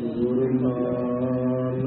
गुरुपाद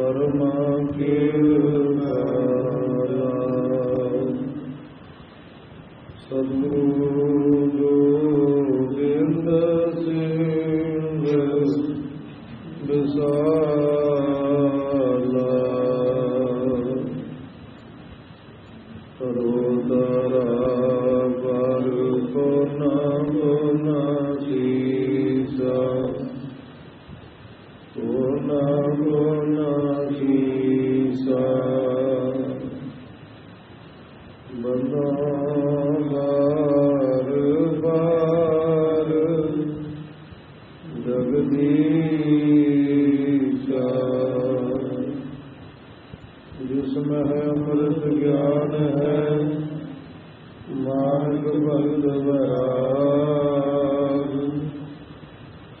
ਪਰਮਾ ਕਿਰਪਾਲਾ ਸਤਿਗੁਰੂ ਗੋਬਿੰਦ ਸਿੰਘ ਵਿਸਾਲਾ ਸਰੋਦਰਾ ਪਰ ਕੋ ਨਾਮ ਨਾਸੀਸਾ ਕੋ ਨਾਮ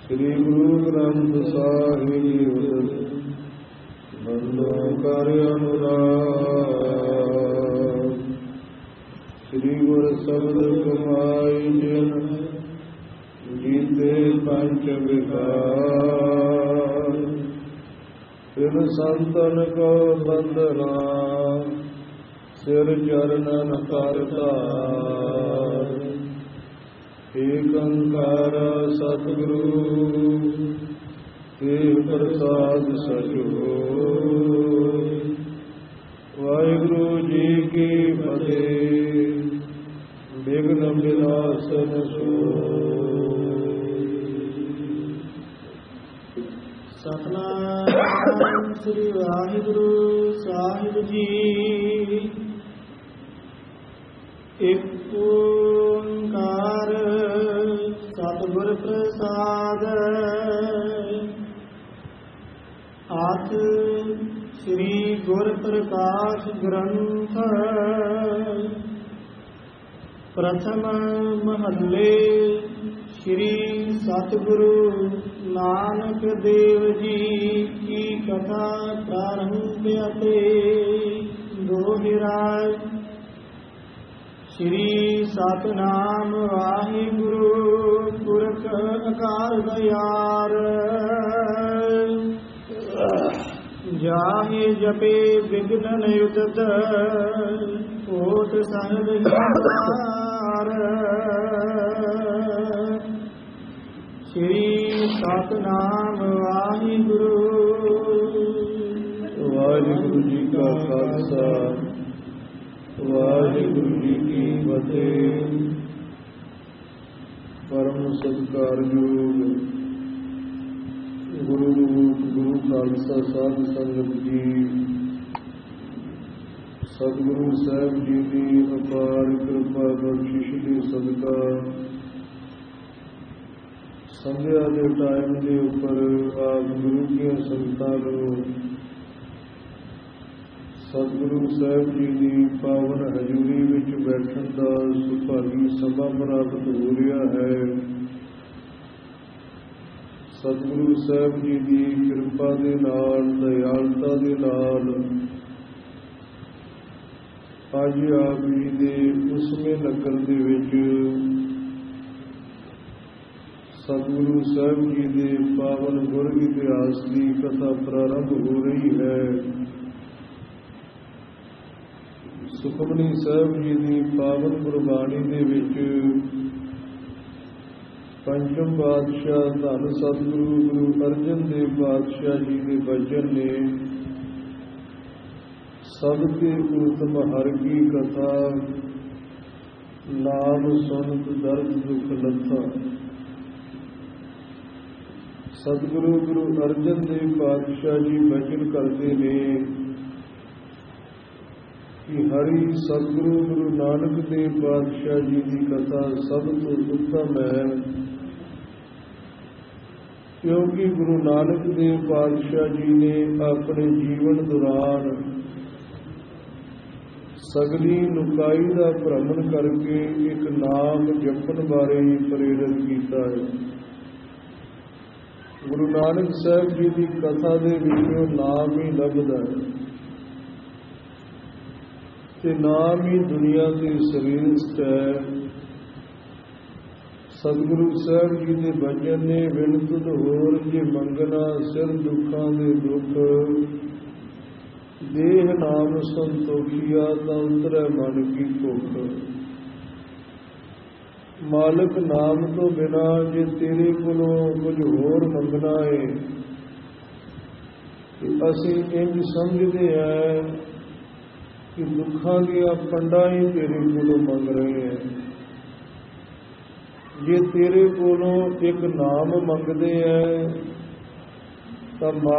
ਸ੍ਰੀ ਗੁਰੂ ਗ੍ਰੰਥ ਸਾਹਿਬ ਬੰਦੋ ਕਰ ਅਨੁਰਾਗ ਸ੍ਰੀ ਗੁਰ ਸਬਦ ਕਮਾਈ ਜਨ ਜੀਤੇ ਪੰਜ ਵਿਕਾਰ ਫਿਰ ਸੰਤਨ ਕੋ ਬੰਦਨਾ ਸਿਰ ਚਰਨਨ ਕਰਤਾ ਏਕ ਅੰਕਾਰ ਸਤਿਗੁਰੂ ਤੇ ਪ੍ਰਸਾਦ ਸਜੋ ਵਾਹਿਗੁਰੂ ਜੀ ਕੀ ਫਤਿਹ। ਬਿਗਨ ਬਿਨਾਸਨ ਸੋ ਸਤਨਾਮ ਸ੍ਰੀ ਵਾਹਿਗੁਰੂ ਸਾਹਿਬ ਜੀ। ਇੱਕ ਓੰਕਾਰ ਸਤਿਗੁਰ ਪ੍ਰਸਾਦ। ਆਤ ਸ੍ਰੀ ਗੁਰ ਪ੍ਰਕਾਸ਼ ਗ੍ਰੰਥ। ਪ੍ਰਥਮ ਮਹੱਲੇ ਸ੍ਰੀ ਸਤਿਗੁਰੂ ਨਾਨਕ ਦੇਵ ਜੀ ਕੀ ਕਥਾ ਪ੍ਰਾਰੰਭ ਅਤੇ ਦੋਹਿਰਾਇ ਸ੍ਰੀ ਸਤਨਾਮ ਵਾਹਿਗੁਰੂ, ਪੁਰਖ ਅਕਾਲ ਦਇਆਰ ਜਾਹੇ ਜਪੇ ਵਿਗਨ ਯੁਦਤ ਹੋਤ ਸਹਿਬ ਹਿਮਾਰ ਸ੍ਰੀ ਸਤਨਾਮ ਵਾਹਿਗੁਰੂ। ਵਾਹਿਗੁਰੂ ਜੀ ਕਾ ਖਾਲਸਾ, ਵਾਹਿਗੁਰੂ ਜੀ ਕੀ ਫਤਿਹ। ਪਰਮ ਸਤਿਕਾਰਯੋਗ ਗੁਰੂ ਗੁਰੂ ਖਾਲਸਾ ਸਾਧ ਸੰਗਤ ਜੀ, ਸਤਿਗੁਰੂ ਸਾਹਿਬ ਜੀ ਦੀ ਅਪਾਰ ਕਿਰਪਾ ਬਖਸ਼ਿਸ਼ ਦੇ ਸਦਕਾ ਸੰਧਿਆ ਦੇ ਟਾਈਮ ਦੇ ਉੱਪਰ ਆਪ ਗੁਰੂ ਦੀਆਂ ਸੰਗਤਾਂ ਨੂੰ ਸਤਿਗੁਰੂ ਸਾਹਿਬ ਜੀ ਦੀ ਪਾਵਨ ਹਜ਼ੂਰੀ ਵਿੱਚ ਬੈਠਣ ਦਾ ਸੁਭਾਗੀ ਸਮਾਂ ਪ੍ਰਾਪਤ ਹੋ ਰਿਹਾ ਹੈ। ਸਤਿਗੁਰੂ ਸਾਹਿਬ ਜੀ ਦੀ ਕਿਰਪਾ ਦੇ ਨਾਲ, ਦਇਆਲਤਾ ਦੇ ਨਾਲ ਅੱਜ ਆਪ ਜੀ ਦੇ ਉਸਮੇ ਨਗਰ ਦੇ ਵਿੱਚ ਸਤਿਗੁਰੂ ਸਾਹਿਬ ਜੀ ਦੇ ਪਾਵਨ ਗੁਰ ਇਤਿਹਾਸ ਦੀ ਕਥਾ ਪ੍ਰਾਰੰਭ ਹੋ ਰਹੀ ਹੈ। ਸੁਖਮਨੀ ਸਾਹਿਬ ਜੀ ਦੀ ਪਾਵਨ ਗੁਰਬਾਣੀ ਦੇ ਵਿੱਚ ਪੰਚਮ ਪਾਤਸ਼ਾਹ ਧੰਨ ਸਤਿਗੁਰੂ, ਗੁਰੂ ਅਰਜਨ ਦੇਵ ਪਾਤਸ਼ਾਹ ਜੀ ਦੇ ਬਚਨ ਨੇ ਸਭ ਤੇ ਉਤਮ ਹਰ ਕੀ ਕਥਾ ਨਾਮ ਸੁਨਤ, ਦਰਦ, ਦੁਖ, ਲੱਥਾ। ਸਤਿਗੁਰੂ, ਗੁਰੂ ਅਰਜਨ ਦੇਵ ਪਾਤਸ਼ਾਹ ਜੀ ਬਚਨ ਕਰਦੇ ਨੇ ਕਿ ਹਰੀ ਸਤਿਗੁਰੂ, ਗੁਰੂ ਨਾਨਕ ਦੇਵ ਪਾਤਸ਼ਾਹ ਜੀ ਦੀ ਕਥਾ ਸਭ ਤੋਂ ਉੱਤਮ ਹੈ। ਕਿਉਂਕਿ ਗੁਰੂ ਨਾਨਕ ਦੇਵ ਪਾਤਸ਼ਾਹ ਜੀ ਨੇ ਆਪਣੇ ਜੀਵਨ ਦੌਰਾਨ ਸਗਲੀ ਲੁਕਾਈ ਦਾ ਭ੍ਰਮਣ ਕਰਕੇ ਇੱਕ ਨਾਮ ਜਪਣ ਬਾਰੇ ਪ੍ਰੇਰਿਤ ਕੀਤਾ ਹੈ। ਗੁਰੂ ਨਾਨਕ ਸਾਹਿਬ ਜੀ ਦੀ ਕਥਾ ਦੇ ਵਿੱਚੋਂ ਨਾਮ ਹੀ ਲੱਭਦਾ ਹੈ ਤੇ ਨਾਮ ਹੀ ਦੁਨੀਆ ਦੇ ਸ੍ਰੇਸ਼ਟ ਹੈ। ਸਤਿਗੁਰੂ ਸਾਹਿਬ ਜੀ ਦੇ ਬਚਨ ਨੇ ਵਿਣਤ ਹੋਰ ਜੇ ਮੰਗਣਾ ਸਿਰ ਦੁੱਖਾਂ ਦੇ ਦੁੱਖ। ਦੇਹ ਨਾਮ ਸੰਤੋਖੀਆ ਤਾਂ ਉਤਰੈ ਮਨ ਕੀ ਭੁੱਖ। ਮਾਲਕ ਨਾਮ ਤੋਂ ਬਿਨਾ ਜੇ ਤੇਰੇ ਕੋਲੋਂ ਕੁਝ ਹੋਰ ਮੰਗਣਾ ਏ ਅਸੀਂ ਇੰਜ ਸਮਝਦੇ ਹਾਂ ਕਿ ਦੁੱਖਾਂ ਦੀਆਂ ਪੰਡਾਂ ਹੀ ਤੇਰੇ ਕੋਲੋਂ ਮੰਗ ਰਹੇ ਹਾਂ। ਜੇ ਤੇਰੇ ਕੋਲੋਂ ਇੱਕ ਨਾਮ ਮੰਗਦੇ ਆ ਤਾਂ ਮਾਲ